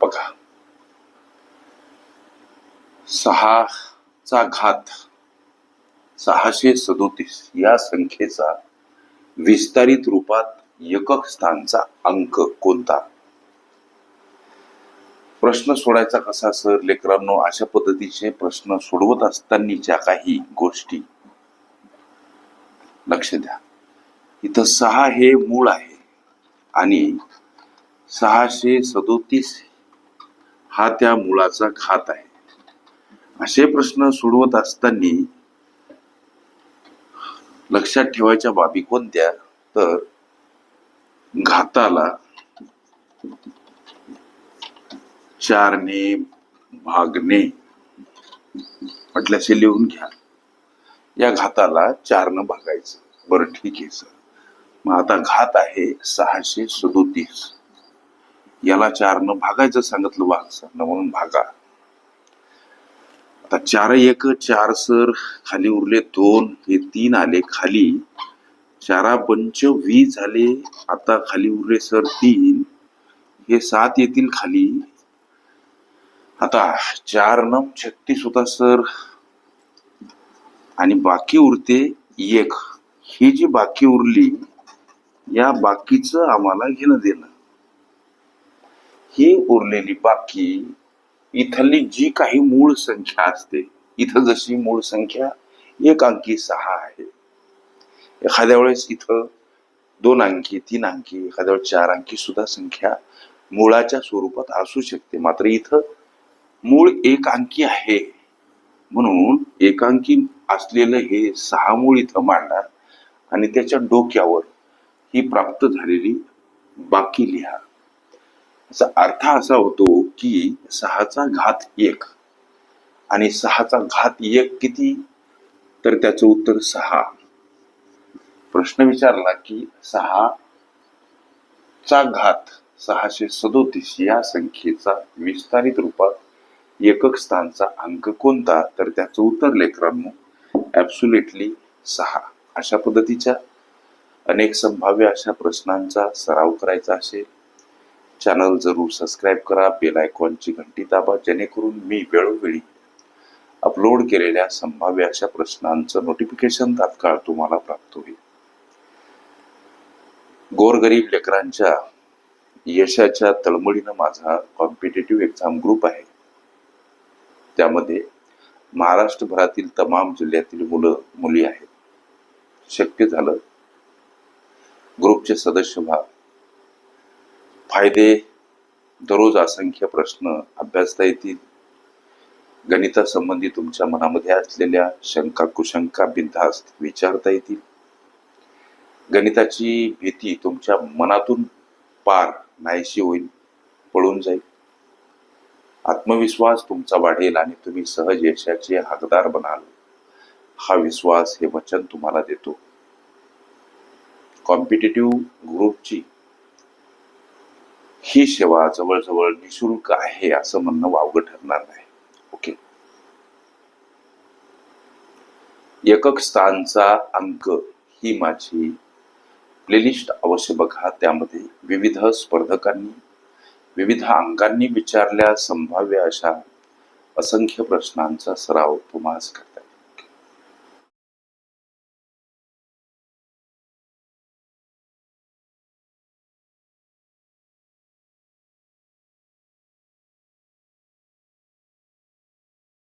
बघा. सहाचा घात. सहाशे सदोतीस या संख्येचा विस्तारित रूपात एकक स्थानचा अंक कोणता? प्रश्न सोडायचा कसा सर? लेकरांनो अशा पद्धतीचे प्रश्न सोडवत असतानाच्या काही गोष्टी. लक्ष द्या. इथं सहा हे मूळ आहे आणि सहाशे सदोतीस हा त्या मुलाचा घात आहे. असे प्रश्न सोडवत असताना लक्षात ठेवायच्या बाबी कोणत्या? तर घाताला चारने भागणे. म्हटल्याचे लिहून घ्या. या घाताला चारनं भागायचं. बरं ठीक आहे सर. मग आता घात आहे सहाशे सदोतीस. याला चारनं भागायचं सांगितलं वाघ सरनं म्हणून भागा. आता चार एक चार सर खाली उरले दोन हे तीन आले खाली. चारा पंच वी झाले आता खाली उरले सर तीन हे सात येतील खाली. आता चार नम छत्तीस होता सर. आणि बाकी उरते एक. ही जी बाकी उरली या बाकीचं आम्हाला घेणं देणं. ही उरलेली बाकी इथली जी काही मूळ संख्या असते इथं जशी मूळ संख्या एक अंकी सहा आहे. एखाद्या वेळेस इथं दोन अंकी तीन अंकी एखाद्या वेळेस चार अंकी सुद्धा संख्या मुळाच्या स्वरूपात असू शकते. मात्र इथं मूळ एक अंकी आहे. म्हणून एकांकी असलेलं हे सहा मूळ इथं मांडणार आणि त्याच्या डोक्यावर ही प्राप्त झालेली बाकी लिहा. अर्थ असा होतो की सहाचा घात एक. आणि सहाचा घात एक किती? तर त्याचं उत्तर सहा. प्रश्न विचारला की सहा चा घात सहाशे सदोतीस या संख्येचा विस्तारित रूपात एकक स्थानचा अंक कोणता? तर त्याचं उत्तर लेकरांनो ऍब्सुलेटली सहा. अशा पद्धतीच्या अनेक संभाव्य अशा प्रश्नांचा सराव करायचा असेल. चॅनल जरूर सबस्क्राईब करा बेल आयकॉनची घंटी दाबा जेणेकरून मी वेळोवेळी अपलोड केलेल्या संभाव्य अशा प्रश्नांचं नोटिफिकेशन तात्काळ तुम्हाला प्राप्त होईल. गोरगरीब लेकरांच्या यशाच्या तळमळीनं माझा कॉम्पिटेटिव्ह एक्झाम ग्रुप आहे. त्यामध्ये महाराष्ट्रभरातील तमाम जिल्ह्यातील मुलं मुली आहेत. शक्य झालं ग्रुपचे सदस्य व्हा. फायदे दररोज असंख्य प्रश्न अभ्यासता येतील. गणितासंबंधी तुमच्या मनामध्ये असलेल्या शंका कुशंका बिनधास्त विचारता येतील. गणिताची भीती तुमच्या मनातून पार नाहीशी होईल पळून जाईल. आत्मविश्वास तुमचा वाढेल आणि तुम्ही सहज यशाचे हकदार बनाल. हा विश्वास हे वचन तुम्हाला देतो. कॉम्पिटेटिव्ह ग्रुपची ही सेवा जवळजवळ निशुल्क आहे असं म्हणणं वावगं ठरणार नाही. ओके एकक स्थानचा अंक ही माझी प्लेलिस्ट अवश्य बघा. त्यामध्ये विविध स्पर्धकांनी विविध अंगांनी विचारल्या संभाव्य अशा असंख्य प्रश्नांचा सराव तुम्हाला